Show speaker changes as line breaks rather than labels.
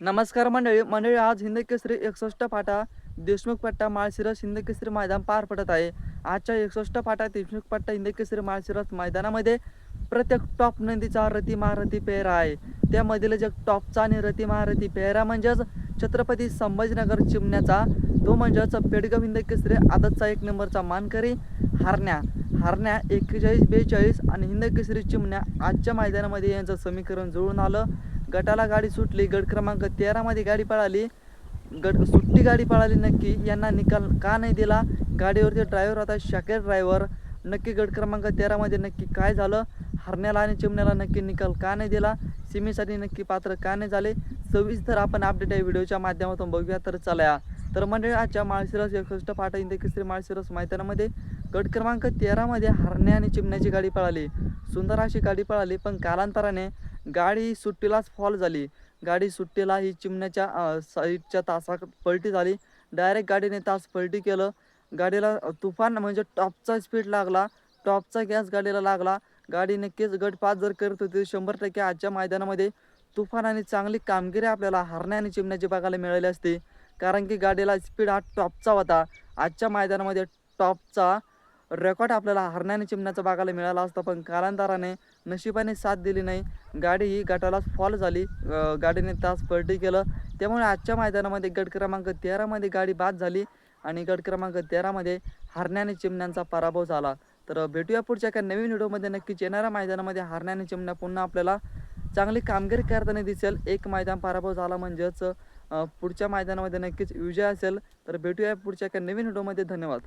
नमस्कार मंडळी मंडळी आज हिंद केसरी एकसष्ट फाटा देशमुख पट्टा माळशिरस हिंद केसरी मैदान पार पडत आहे. आजच्या एकसष्ट फाटा देशमुख पट्टा हिंद केसरी माळशिरस मैदानामध्ये प्रत्येक टॉप नंदीचा रती महारथी पेहरा आहे. त्यामधील जे टॉपचा आणि रती महारथी पेहरा म्हणजेच छत्रपती संभाजीनगर चिमण्याचा तो म्हणजेच पेडगाव हिंद केसरी आदतचा एक नंबरचा मानकरी हारण्या. हारण्या एक्केचाळीस बेचाळीस आणि हिंद केसरी चिमण्या आजच्या मैदानामध्ये यांचं समीकरण जुळून आलं. गटाला गाडी सुटली गट क्रमांक तेरामध्ये गाडी पळाली. गट सुट्टी गाडी पळाली नक्की. यांना निकाल का नाही दिला? गाडीवरती ड्रायव्हर होता शाकेर ड्रायव्हर नक्की गट क्रमांक तेरामध्ये नक्की काय झालं? हरण्याला आणि चिमण्याला नक्की निकाल का नाही दिला? सिमीसाठी नक्की पात्र का नाही झाले? सविस्तर आपण अपडेट या व्हिडिओच्या माध्यमातून बघूया. तर चला तर मंडळी आजच्या माळशिरस एकसष्ट फाटा इंदे केसरी माळशिरस मैदानामध्ये गट क्रमांक तेरामध्ये हरण्या आणि चिमण्याची गाडी पळाली. सुंदर अशी गाडी पळाली पण कालांतराने गाडी सुट्टीलाच फॉल झाली. गाडी सुट्टीला ही चिमण्याच्या साईडच्या तासा पलटी झाली. डायरेक्ट गाडीने तास पलटी केलं. गाडीला तुफान म्हणजे टॉपचा स्पीड लागला. टॉपचा गॅस गाडीला लागला. गाडी नक्कीच गट पाच जर करत होती शंभर टक्के आजच्या मैदानामध्ये तुफान आणि चांगली कामगिरी आपल्याला हरण्या आणि चिमण्याची बघायला मिळाली असती. कारण की गाडीला स्पीड हा टॉपचा होता. आजच्या मैदानामध्ये टॉपचा रेकॉर्ड आपल्याला हरण्याने चिमण्याचा बघायला मिळाला असता पण कालांतराने नशिबाने साथ दिली नाही. गाडी ही गटालाच फॉल झाली. गाडीने तास पलटी केलं. त्यामुळे आजच्या मैदानामध्ये गट क्रमांक तेरामध्ये गाडी बाद झाली आणि गट क्रमांक तेरामध्ये हरण्याने चिमण्यांचा पराभव झाला. तर भेटूया पुढच्या एका नवीन व्हिडिओमध्ये. नक्कीच येणाऱ्या मैदानामध्ये हरण्याने चिमण्या पुन्हा आपल्याला चांगली कामगिरी करताना दिसेल. एक मैदान पराभव झाला म्हणजेच पुढच्या मैदानामध्ये नक्कीच विजय असेल. तर भेटूया पुढच्या एका नवीन व्हिडिओमध्ये. धन्यवाद.